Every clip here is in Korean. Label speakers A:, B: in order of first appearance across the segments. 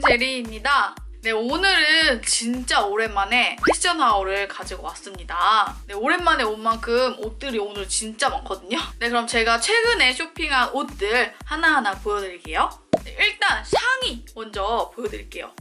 A: 제리입니다. 네 오늘은 진짜 오랜만에 패션 하울을 가지고 왔습니다. 네 오랜만에 온 만큼 옷들이 오늘 진짜 많거든요. 네 그럼 제가 최근에 쇼핑한 옷들 하나하나 보여드릴게요. 네, 일단 상의 먼저 보여드릴게요.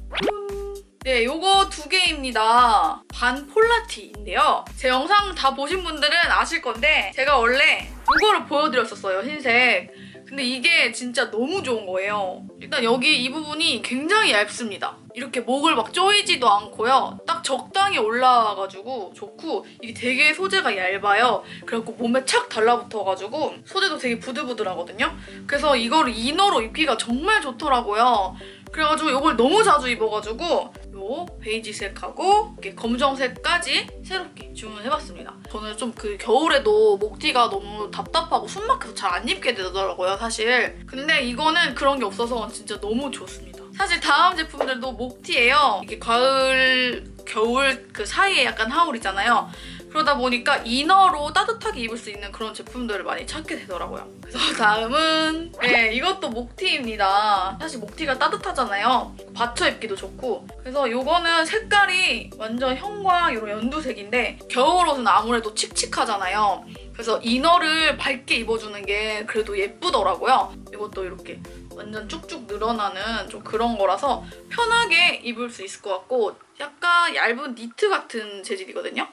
A: 네, 요거 두 개입니다. 반 폴라티인데요. 제 영상 다 보신 분들은 아실 건데 제가 원래 이거를 보여드렸었어요, 흰색. 근데 이게 진짜 너무 좋은 거예요. 일단 여기 이 부분이 굉장히 얇습니다. 이렇게 목을 막 조이지도 않고요. 딱 적당히 올라와가지고 좋고 이게 되게 소재가 얇아요. 그래갖고 몸에 착 달라붙어가지고 소재도 되게 부들부들하거든요. 그래서 이거를 이너로 입기가 정말 좋더라고요. 그래가지고 이걸 너무 자주 입어가지고 요 베이지색하고 이렇게 검정색까지 새롭게 주문해봤습니다. 저는 좀 그 겨울에도 목티가 너무 답답하고 숨 막혀서 잘 안 입게 되더라고요, 사실. 근데 이거는 그런 게 없어서 진짜 너무 좋습니다. 사실 다음 제품들도 목티예요. 이게 가을, 겨울 그 사이에 약간 하울이잖아요. 그러다 보니까 이너로 따뜻하게 입을 수 있는 그런 제품들을 많이 찾게 되더라고요. 그래서 다음은 네 이것도 목티입니다. 사실 목티가 따뜻하잖아요. 받쳐 입기도 좋고 그래서 이거는 색깔이 완전 형광 이런 연두색인데 겨울 옷은 아무래도 칙칙하잖아요. 그래서 이너를 밝게 입어주는 게 그래도 예쁘더라고요. 이것도 이렇게 완전 쭉쭉 늘어나는 좀 그런 거라서 편하게 입을 수 있을 것 같고 약간 얇은 니트 같은 재질이거든요.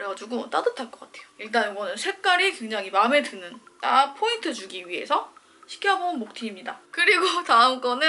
A: 그래가지고 따뜻할 것 같아요. 일단 이거는 색깔이 굉장히 마음에 드는 딱 포인트 주기 위해서 시켜본 목티입니다. 그리고 다음 거는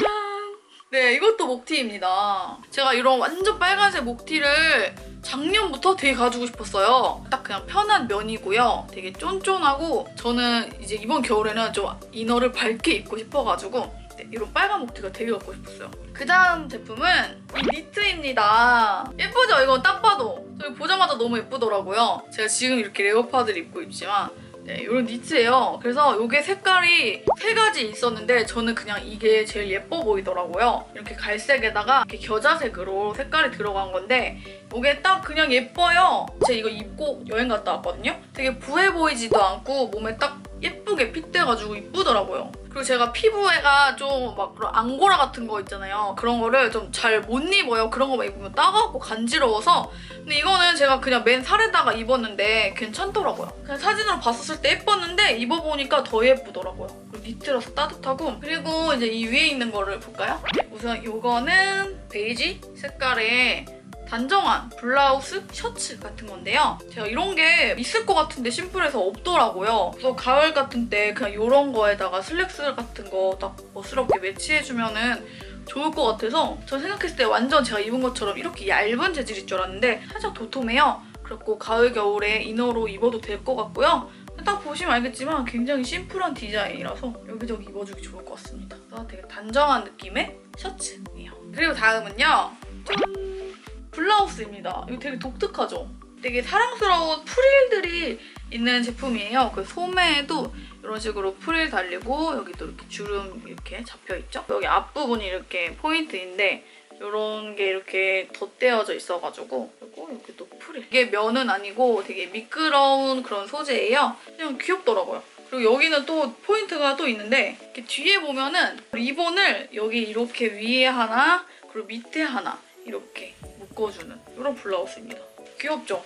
A: 짠! 네, 이것도 목티입니다. 제가 이런 완전 빨간색 목티를 작년부터 되게 가지고 싶었어요. 딱 그냥 편한 면이고요. 되게 쫀쫀하고 저는 이제 이번 겨울에는 좀 이너를 밝게 입고 싶어가지고 네, 이런 빨간 목티가 되게 갖고 싶었어요. 그 다음 제품은 이 니트입니다. 예쁘죠? 이건 딱 봐도. 저기 보자마자 너무 예쁘더라고요. 제가 지금 이렇게 레오파드를 입고 입지만 네, 이런 니트예요. 그래서 이게 색깔이 세 가지 있었는데 저는 그냥 이게 제일 예뻐 보이더라고요. 이렇게 갈색에다가 이렇게 겨자색으로 색깔이 들어간 건데 이게 딱 그냥 예뻐요. 제가 이거 입고 여행 갔다 왔거든요. 되게 부해 보이지도 않고 몸에 딱 예쁘게 핏돼가지고 이쁘더라고요. 그리고 제가 피부에가 좀 막 그런 앙고라 같은 거 있잖아요. 그런 거를 좀 잘 못 입어요. 그런 거만 입으면 따가웠고 간지러워서. 근데 이거는 제가 그냥 맨 살에다가 입었는데 괜찮더라고요. 그냥 사진으로 봤었을 때 예뻤는데 입어보니까 더 예쁘더라고요. 그리고 니트라서 따뜻하고. 그리고 이제 이 위에 있는 거를 볼까요? 우선 이거는 베이지 색깔의 단정한 블라우스, 셔츠 같은 건데요. 제가 이런 게 있을 것 같은데 심플해서 없더라고요. 그래서 가을 같은 때 그냥 이런 거에다가 슬랙스 같은 거 딱 멋스럽게 매치해주면은 좋을 것 같아서 저 생각했을 때 완전 제가 입은 것처럼 이렇게 얇은 재질일 줄 알았는데 살짝 도톰해요. 그래고 가을, 겨울에 이너로 입어도 될 것 같고요. 딱 보시면 알겠지만 굉장히 심플한 디자인이라서 여기저기 입어주기 좋을 것 같습니다. 그래서 되게 단정한 느낌의 셔츠예요. 그리고 다음은요. 짠! 블라우스입니다. 이거 되게 독특하죠? 되게 사랑스러운 프릴들이 있는 제품이에요. 그 소매에도 이런 식으로 프릴 달리고 여기도 이렇게 주름 이렇게 잡혀있죠? 여기 앞부분이 이렇게 포인트인데 이런 게 이렇게 덧대어져 있어가지고 그리고 여기 또 프릴. 이게 면은 아니고 되게 미끄러운 그런 소재예요. 그냥 귀엽더라고요. 그리고 여기는 또 포인트가 또 있는데 이렇게 뒤에 보면은 리본을 여기 이렇게 위에 하나 그리고 밑에 하나 이렇게 묶어주는 이런 블라우스입니다. 귀엽죠?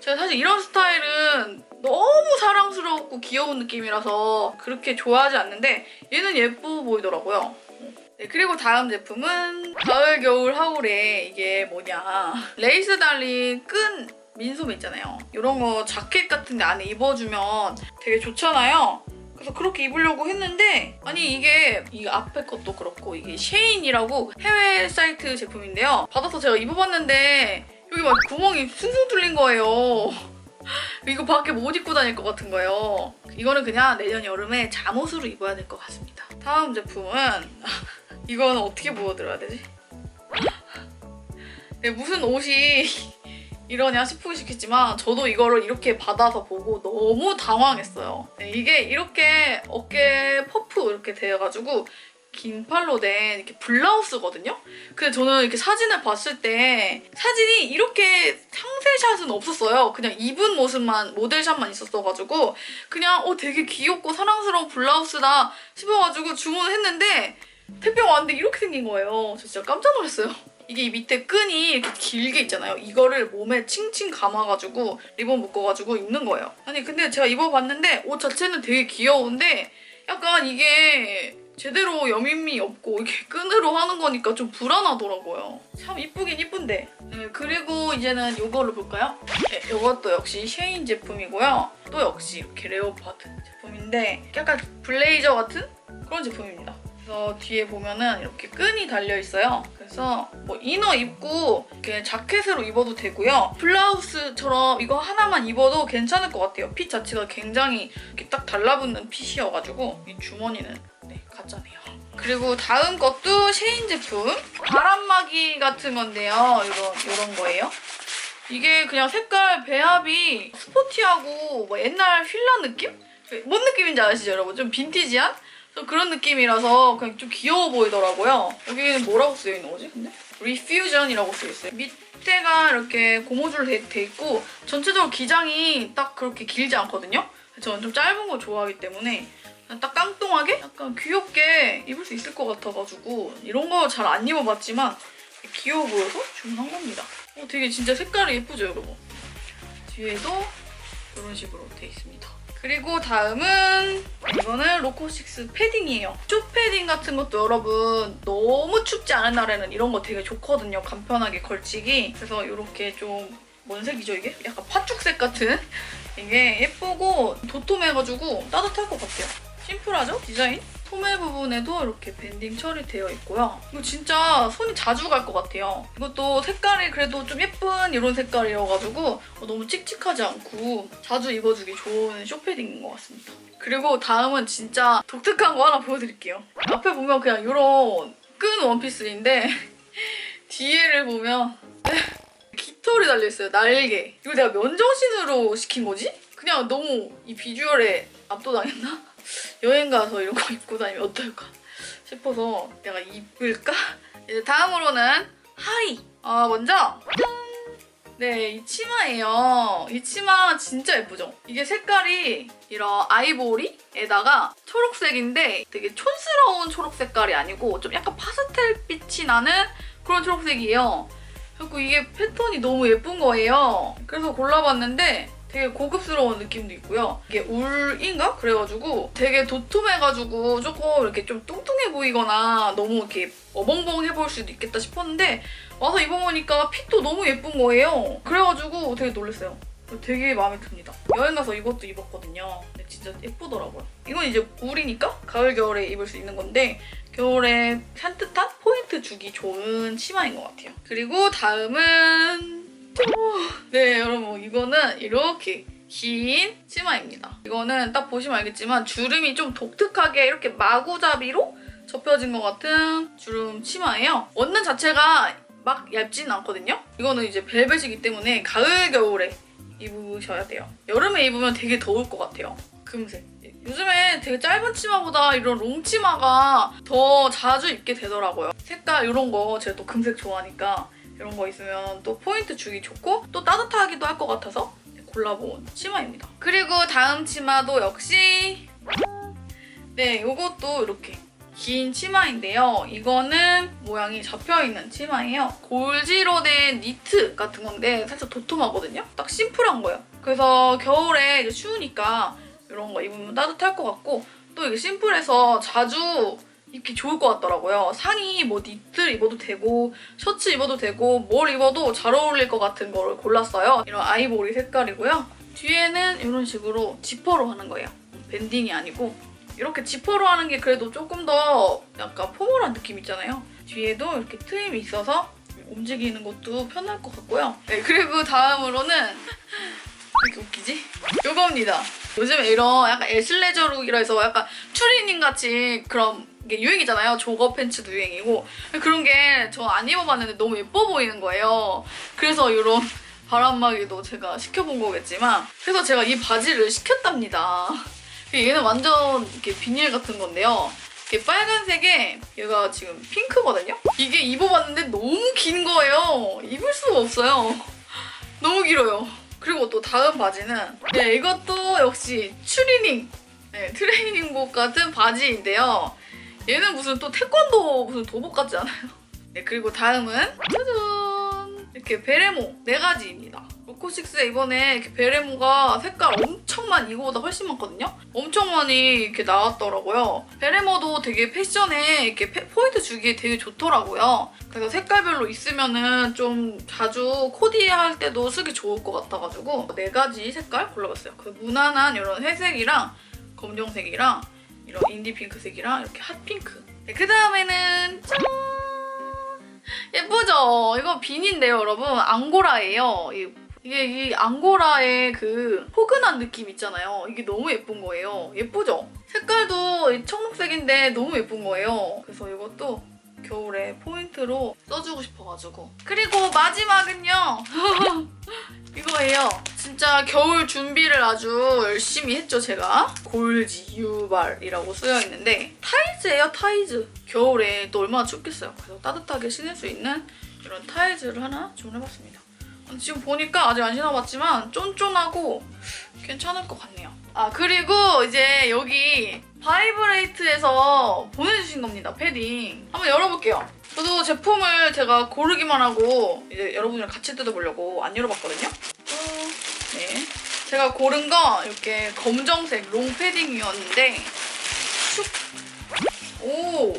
A: 제가 사실 이런 스타일은 너무 사랑스럽고 귀여운 느낌이라서 그렇게 좋아하지 않는데 얘는 예뻐 보이더라고요. 네, 그리고 다음 제품은 가을 겨울 하울에 이게 뭐냐 레이스 달린 끈 민소매 있잖아요. 이런 거 자켓 같은 데 안에 입어주면 되게 좋잖아요. 그래서 그렇게 입으려고 했는데 아니 이게 이 앞에 것도 그렇고 이게 쉐인이라고 해외 사이트 제품인데요. 받아서 제가 입어봤는데 여기 막 구멍이 숭숭 뚫린 거예요. 이거 밖에 못 입고 다닐 것 같은 거예요. 이거는 그냥 내년 여름에 잠옷으로 입어야 될 것 같습니다. 다음 제품은 이거는 어떻게 보여드려야 되지? 네, 무슨 옷이 이러냐 싶으시겠지만 저도 이거를 이렇게 받아서 보고 너무 당황했어요. 네, 이게 이렇게 어깨 퍼프 이렇게 되어가지고 긴 팔로 된 이렇게 블라우스거든요. 근데 저는 이렇게 사진을 봤을 때 사진이 이렇게 상세샷은 없었어요. 그냥 입은 모습만 모델샷만 있었어가지고 그냥 어 되게 귀엽고 사랑스러운 블라우스다 싶어가지고 주문을 했는데 택배가 왔는데 이렇게 생긴 거예요. 저 진짜 깜짝 놀랐어요. 이게 이 밑에 끈이 이렇게 길게 있잖아요. 이거를 몸에 칭칭 감아가지고 리본 묶어가지고 입는 거예요. 아니 근데 제가 입어봤는데 옷 자체는 되게 귀여운데 약간 이게 제대로 여밈이 없고 이게 끈으로 하는 거니까 좀 불안하더라고요. 참 이쁘긴 이쁜데. 네, 그리고 이제는 이걸로 볼까요? 네, 이것도 역시 쉐인 제품이고요. 또 역시 이렇게 레오파드 제품인데 약간 블레이저 같은 그런 제품입니다. 그래서 뒤에 보면은 이렇게 끈이 달려 있어요. 그래서 뭐 이너 입고 이렇게 자켓으로 입어도 되고요. 블라우스처럼 이거 하나만 입어도 괜찮을 것 같아요. 핏 자체가 굉장히 이렇게 딱 달라붙는 핏이어가지고 이 주머니는 네, 가짜네요. 그리고 다음 것도 쉐인 제품 바람막이 같은 건데요. 이런 이런 거예요. 이게 그냥 색깔 배합이 스포티하고 뭐 옛날 휠라 느낌? 뭔 느낌인지 아시죠, 여러분? 좀 빈티지한? 좀 그런 느낌이라서 그냥 좀 귀여워 보이더라고요. 여기는 뭐라고 쓰여 있는 거지, 근데? 리퓨전이라고 쓰여 있어요. 밑에가 이렇게 고무줄 돼, 돼 있고 전체적으로 기장이 딱 그렇게 길지 않거든요. 저는 좀 짧은 거 좋아하기 때문에 딱 깡뚱하게 약간 귀엽게 입을 수 있을 것 같아가지고 이런 거 잘 안 입어봤지만 귀여워 보여서 주문한 겁니다. 어, 되게 진짜 색깔이 예쁘죠, 여러분? 뒤에도 이런 식으로 돼 있습니다. 그리고 다음은 이거는 로코식스 패딩이에요. 쇼 패딩 같은 것도 여러분 너무 춥지 않은 날에는 이런 거 되게 좋거든요. 간편하게 걸치기. 그래서 이렇게 좀 뭔 색이죠 이게? 약간 팥죽색 같은 이게 예쁘고 도톰해가지고 따뜻할 것 같아요. 심플하죠? 디자인? 소매 부분에도 이렇게 밴딩 처리되어 있고요. 이거 진짜 손이 자주 갈 것 같아요. 이것도 색깔이 그래도 좀 예쁜 이런 색깔이어가지고 어, 너무 칙칙하지 않고 자주 입어주기 좋은 쇼패딩인 것 같습니다. 그리고 다음은 진짜 독특한 거 하나 보여드릴게요. 앞에 보면 그냥 이런 끈 원피스인데 뒤에를 보면 깃털이 달려있어요. 날개. 이거 내가 면정신으로 시킨 거지? 그냥 너무 이 비주얼에 압도당했나? 여행 가서 이런 거 입고 다니면 어떨까 싶어서 내가 입을까? 이제 다음으로는 하이. 아 먼저 짠! 네, 이 치마예요. 이 치마 진짜 예쁘죠? 이게 색깔이 이런 아이보리에다가 초록색인데 되게 촌스러운 초록 색깔이 아니고 좀 약간 파스텔 빛이 나는 그런 초록색이에요. 그리고 이게 패턴이 너무 예쁜 거예요. 그래서 골라봤는데 되게 고급스러운 느낌도 있고요. 이게 울인가? 그래가지고 되게 도톰해가지고 조금 이렇게 좀 뚱뚱해 보이거나 너무 이렇게 어벙벙해 보일 수도 있겠다 싶었는데 와서 입어보니까 핏도 너무 예쁜 거예요. 그래가지고 되게 놀랐어요. 되게 마음에 듭니다. 여행 가서 이것도 입었거든요. 근데 진짜 예쁘더라고요. 이건 이제 울이니까 가을 겨울에 입을 수 있는 건데 겨울에 산뜻한 포인트 주기 좋은 치마인 것 같아요. 그리고 다음은 네 여러분 이거는 이렇게 긴 치마입니다. 이거는 딱 보시면 알겠지만 주름이 좀 독특하게 이렇게 마구잡이로 접혀진 것 같은 주름 치마예요. 원단 자체가 막 얇지는 않거든요. 이거는 이제 벨벳이기 때문에 가을 겨울에 입으셔야 돼요. 여름에 입으면 되게 더울 것 같아요. 금색. 요즘에 되게 짧은 치마보다 이런 롱 치마가 더 자주 입게 되더라고요. 색깔 이런 거 제가 또 금색 좋아하니까 이런 거 있으면 또 포인트 주기 좋고 또 따뜻하기도 할 것 같아서 골라본 치마입니다. 그리고 다음 치마도 역시 네 이것도 이렇게 긴 치마인데요. 이거는 모양이 잡혀있는 치마예요. 골지로 된 니트 같은 건데 살짝 도톰하거든요. 딱 심플한 거예요. 그래서 겨울에 이제 추우니까 이런 거 입으면 따뜻할 것 같고 또 이게 심플해서 자주 입기 좋을 것 같더라고요. 상의 뭐 니트 입어도 되고 셔츠 입어도 되고 뭘 입어도 잘 어울릴 것 같은 거를 골랐어요. 이런 아이보리 색깔이고요. 뒤에는 이런 식으로 지퍼로 하는 거예요. 밴딩이 아니고 이렇게 지퍼로 하는 게 그래도 조금 더 약간 포멀한 느낌 있잖아요. 뒤에도 이렇게 트임이 있어서 움직이는 것도 편할 것 같고요. 네, 그리고 다음으로는 왜 이렇게 웃기지? 요겁니다. 요즘에 이런 약간 애슬레저 룩이라 해서 약간 추리닝 같이 그런 게 유행이잖아요. 조거 팬츠도 유행이고 그런 게 저 안 입어봤는데 너무 예뻐 보이는 거예요. 그래서 이런 바람막이도 제가 시켜본 거겠지만 그래서 제가 이 바지를 시켰답니다. 얘는 완전 이렇게 비닐 같은 건데요. 이게 빨간색에 얘가 지금 핑크거든요? 이게 입어봤는데 너무 긴 거예요. 입을 수가 없어요. 너무 길어요. 그리고 또 다음 바지는 네 이것도 역시 추리닝 네, 트레이닝복 같은 바지인데요. 얘는 무슨 또 태권도 무슨 도복 같지 않아요? 네 그리고 다음은 짜잔 이렇게 베레모 네 가지입니다. 로코식스에 이번에 이렇게 베레모가 색깔 엄청 많이 이거보다 훨씬 많거든요. 엄청 많이 이렇게 나왔더라고요. 베레모도 되게 패션에 이렇게 페- 포인트 주기에 되게 좋더라고요. 그래서 색깔별로 있으면은 좀 자주 코디할 때도 쓰기 좋을 것 같아가지고 네 가지 색깔 골라봤어요. 그 무난한 이런 회색이랑 검정색이랑 이런 인디 핑크색이랑 이렇게 핫핑크. 네, 그 다음에는 짠! 예쁘죠? 이거 비니인데요, 여러분. 앙고라예요. 이- 이게 이 앙고라의 그 포근한 느낌 있잖아요. 이게 너무 예쁜 거예요. 예쁘죠? 색깔도 이 청록색인데 너무 예쁜 거예요. 그래서 이것도 겨울에 포인트로 써주고 싶어가지고. 그리고 마지막은요. 이거예요. 진짜 겨울 준비를 아주 열심히 했죠, 제가. 골지 유발이라고 쓰여 있는데 타이즈예요, 타이즈. 겨울에 또 얼마나 춥겠어요. 그래서 따뜻하게 신을 수 있는 이런 타이즈를 하나 주문해봤습니다. 지금 보니까 아직 안 신어봤지만 쫀쫀하고 괜찮을 것 같네요. 아 그리고 이제 여기 바이브레이트에서 보내주신 겁니다. 패딩. 한번 열어볼게요. 저도 제품을 제가 고르기만 하고 이제 여러분이랑 같이 뜯어보려고 안 열어봤거든요. 어, 네. 제가 고른 거 이렇게 검정색 롱 패딩이었는데 슉. 오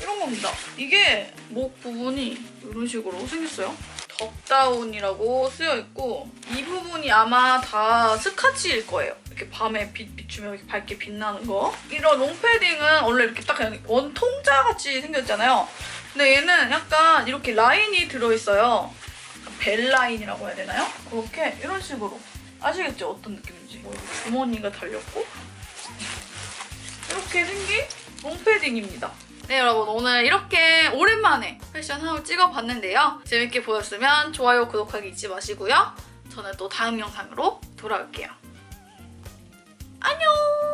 A: 이런 겁니다. 이게 목 부분이 이런 식으로 생겼어요. 덥다운이라고 쓰여 있고 이 부분이 아마 다 스카치일 거예요. 이렇게 밤에 빛 비추면 이렇게 밝게 빛나는 거. 이런 롱패딩은 원래 이렇게 딱 그냥 원 통자 같이 생겼잖아요. 근데 얘는 약간 이렇게 라인이 들어있어요. 벨 라인이라고 해야 되나요? 그렇게 이런 식으로 아시겠죠? 어떤 느낌인지. 뭐 이렇게 주머니가 달렸고 이렇게 생긴 롱패딩입니다. 네 여러분 오늘 이렇게 오랜만에 패션 하울 찍어봤는데요. 재밌게 보셨으면 좋아요, 구독하기 잊지 마시고요. 저는 또 다음 영상으로 돌아올게요. 안녕!